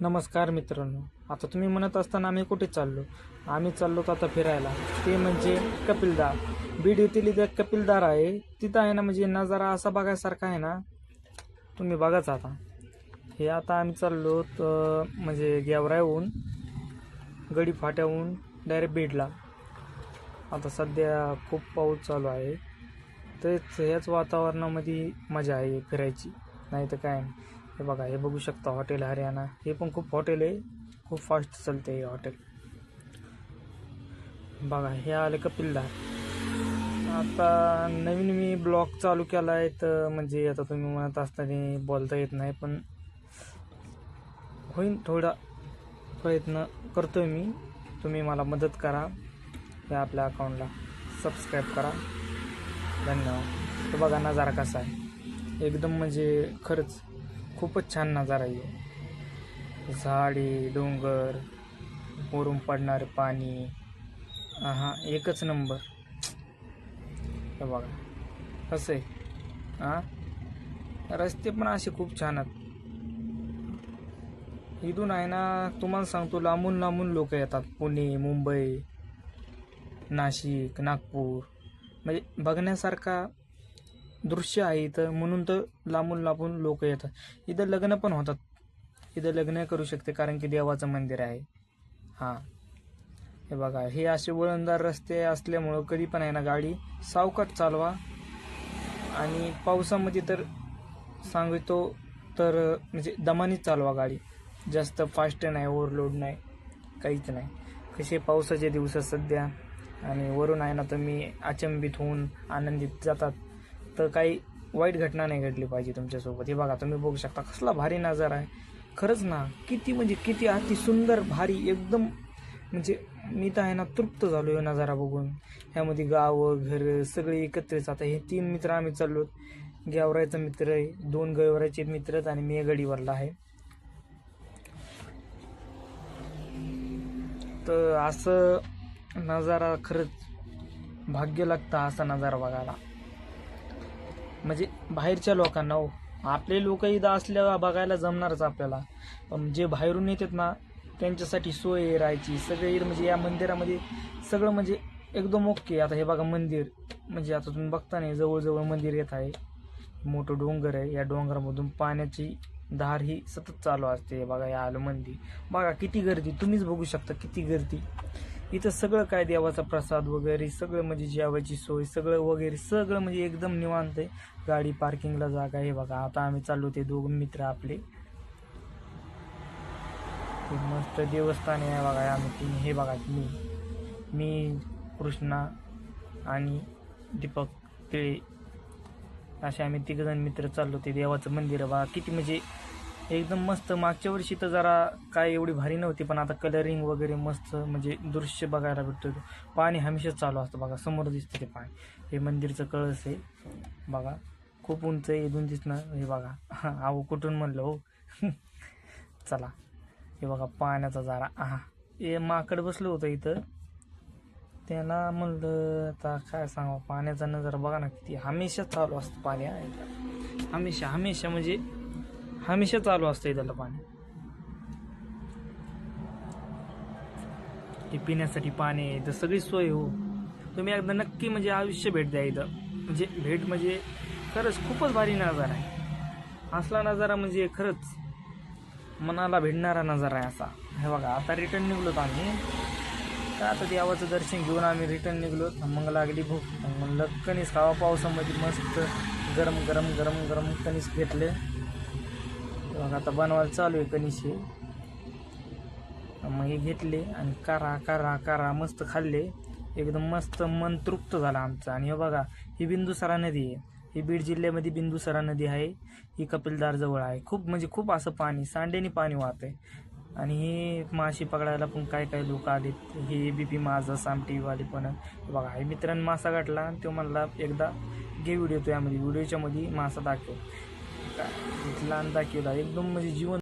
नमस्कार मित्रांनो. आता तुम्ही म्हणत असताना आम्ही कुठे चाललो? आम्ही चाललो आता फिरायला. ते म्हणजे कपिलदार. बीड येथील इथं कपिलदार आहे. तिथं आहे ना म्हणजे नजारा असा बघायसारखा आहे ना. तुम्ही बघाच आता. हे आता आम्ही चाललो तर म्हणजे गेवरायहून गडी फाट्याहून डायरेक्ट बीडला. आता सध्या खूप पाऊस चालू आहे. तेच ह्याच वातावरणामध्ये मजा आहे फिरायची. नाही तर काय नाही. हे बघा हे बघू शकता हॉटेल हरियाणा. हे पण खूप हॉटेल आहे. खूप फास्ट चालते हे हॉटेल. बघा हे आले कपिलधार आता नवीन मी ब्लॉग चालू केला आहे तर म्हणजे आता तुम्ही म्हणत असताना बोलता येत नाही पण होईन थोडा प्रयत्न करतोय मी. तुम्ही मला मदत करा या आपल्या अकाउंटला सबस्क्राईब करा. धन्यवाद. तो बघा नजारा कसा आहे. एकदम म्हणजे खरंच खूपच छान नजारा आहे झाडे डोंगर वरून पडणारे पाणी. हा एकच नंबर. हे बघा. कसं आहे? हां? रस्ते पण असे खूप छान आहेत. इथून आहे ना तुम्हाला सांगतो लांबून लांबून लोक येतात. पुणे मुंबई नाशिक नागपूर. म्हणजे बघण्यासारखा दृश्य आहे इथं. म्हणून तर लांबून लांबून लोक येतात. इथं लग्न पण होतात. इथं लग्न करू शकते कारण की देवाचं मंदिर आहे. हां. हे बघा हे असे वळणदार रस्ते असल्यामुळं कधी पण आहे ना गाडी सावकाश चालवा. आणि पावसामध्ये तर सांगतो तर म्हणजे दमानीच चालवा गाडी. जास्त फास्ट नाही ओव्हरलोड नाही काहीच नाही. कसे पावसाचे दिवस सध्या. आणि वरून आहे ना तुम्ही अचंबित होऊन आनंदित जातात. तर काही वाईट घटना नाही घडली पाहिजे तुमच्यासोबत. हे बघा तुम्ही बघू शकता कसला भारी नजारा आहे. खरंच ना किती म्हणजे किती अति सुंदर भारी एकदम म्हणजे मी तर आहे ना तृप्त झालो हे नजारा बघून. ह्यामध्ये गावं घर सगळे एकत्रित जातात हे तीन मित्र आम्ही चाललो गावरायचा मित्र आहे दोन गवरायचे मित्र आहेत आणि मी गडीवरला आहे. तर असं नजारा खरंच भाग्य लागतं असा नजारा बघायला. म्हणजे बाहेरच्या लोकांना हो. आपले लोक इथं असल्या बघायला जमणारच आपल्याला. पण जे बाहेरून येतात ना त्यांच्यासाठी सोय राहायची सगळे म्हणजे या मंदिरामध्ये सगळं म्हणजे एकदम ओके. आता हे बघा मंदिर म्हणजे आता तुम्ही बघता नाही जवळजवळ मंदिर येत आहे. मोठं डोंगर आहे. या डोंगरामधून पाण्याची धार ही सतत चालू असते. हे बघा या आलं मंदिर. बघा किती गर्दी. तुम्हीच बघू शकता किती गर्दी. इथं सगळं काय देवाचा प्रसाद वगैरे सगळं म्हणजे जेवायची सोय सगळं वगैरे सगळं म्हणजे एकदम निवांत आहे. गाडी पार्किंगला जागा आहे बघा. आता आम्ही चाललो ते दोघं मित्र आपले. मस्त देवस्थान आहे बघा. आम्ही तीन हे बघा मी मी कृष्णा आणि दीपक तिळे असे आम्ही तिघजण मित्र चाललो ते देवाचं मंदिर बघा. किती म्हणजे एकदम मस्त. मागच्या वर्षी तर जरा काय एवढी भारी नव्हती पण आता कलरिंग वगैरे मस्त म्हणजे दृश्य बघायला भेटतो पाणी हमेशा चालू असतं बघा. समोर दिसतं ते पाणी. हे मंदिरचं कळस आहे. बघा. खूप उंच आहे. इथून दिसणं हे बघा. अहो कुठून म्हणलं हो? चला. हे बघा पाण्याचा जरा. हा हे माकड बसलो होतं इथं. त्याला म्हणलं आता काय सांगा पाण्याचा नजर बघा ना किती. हमेशा चालू असतं पाणी हमेशा हमेशा म्हणजे हमेशा चालू असतं त्याला पाणी. ते पिण्यासाठी पाणी आहे इथं सगळी सोय हो. तुम्ही एकदा नक्की म्हणजे आयुष्य भेट द्या इथं. म्हणजे भेट म्हणजे खरंच खूपच भारी नजारा आहे. असला नजारा म्हणजे खरंच मनाला भेटणारा नजारा आहे असा. हे बघा आता रिटर्न निघलोत आम्ही. का आता देवाचं दर्शन घेऊन आम्ही रिटर्न निघलो. मग लागली भूक. मग म्हणलं कणीस खावा पावसामध्ये मस्त गरम गरम गरम गरम कणीस घेतले. मग आता बनवायला चालू आहे कनिशे मग हे घेतले आणि कारा कारा कारा मस्त खाल्ले. एकदम मस्त मन तृप्त झालं आमचं. आणि हे बघा ही बिंदुसरा नदी आहे. ही बीड जिल्ह्यामध्ये बिंदुसरा नदी आहे. ही कपिलदार जवळ आहे. खूप म्हणजे खूप असं पाणी सांडेनी पाणी वाहत आहे. आणि हे मासे पकडायला पण काय काय लोक आलेत. हे बी पी माझं सामटीवाले पण. बघा हे मित्रांनी मासा गाठला आणि तो म्हणला एकदा घे व्हिडिओ तो यामध्ये. व्हिडिओच्यामध्ये मासा दाखव. का? लहान दाखवला एकदम म्हणजे जीवन